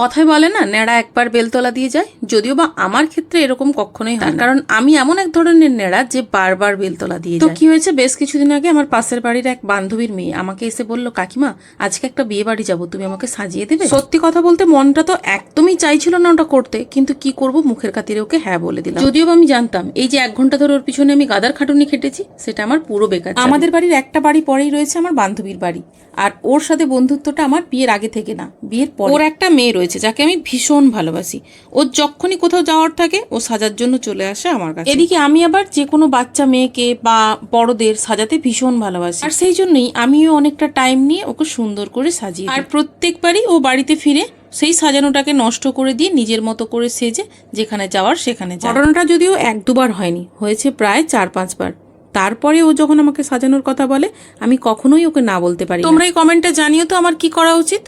কথায় বলে না নেড়া একবার বেলতলা দিয়ে যায়। যদিও বা আমার ক্ষেত্রে এরকম কখনোই হয় কারণ আমি এমন এক ধরনের নেড়া যে বারবার বেলতলা দিয়ে তো কি হয়েছে? বেশ কিছুদিন আগে আমার পাশের বাড়ির এক বান্ধবীর মেয়ে আমাকে এসে বলল কাকিমা আজকে একটা বিয়ে বাড়ি যাব তুমি আমাকে সাজিয়ে দেবে? সত্যি কথা বলতে মনটা তো একদমই চাইছিল না ওটা করতে কিন্তু কি করব মুখের খাতিরে ওকে হ্যাঁ বলে দিলাম। যদিও বা আমি জানতাম এই যে এক ঘণ্টা ধরে ওর পিছনে আমি গাদার খাটুনি খেটেছি সেটা আমার পুরো বেকার আমাদের বাড়ির একটা বাড়ি পরেই রয়েছে আমার বান্ধবীর বাড়ি আর ওর সাথে বন্ধুত্বটা আমার বিয়ের আগে থেকে না বিয়ের পর। ওর একটা মেয়ে রয়েছে। যাকে আমি ভীষণ ভালোবাসি। ও যখনই কোথাও যাওয়ার থাকে ও সাজার জন্য চলে আসে আমার কাছে। এদিকে আমি আবার যে কোনো বাচ্চা মেয়েকে বা বড়দের সাজাতে ভীষণ ভালোবাসি। আর সেই জন্যই আমিও অনেকটা টাইম নিয়ে ওকে সুন্দর করে সাজিয়ে আর প্রত্যেকবারই ও বাড়িতে ফিরে সেই সাজানোটাকে নষ্ট করে দিয়ে নিজের মতো করে সেজে যেখানে যাওয়ার সেখানে যায়। ঘটনাটা যদিও এক দুবার হয়নি হয়েছে প্রায় চার পাঁচবার তারপরে ও যখন আমাকে সাজানোর কথা বলে আমি কখনোই ওকে না বলতে পারি তোমরা এই কমেন্টটা জানিও তো আমার কি করা উচিত।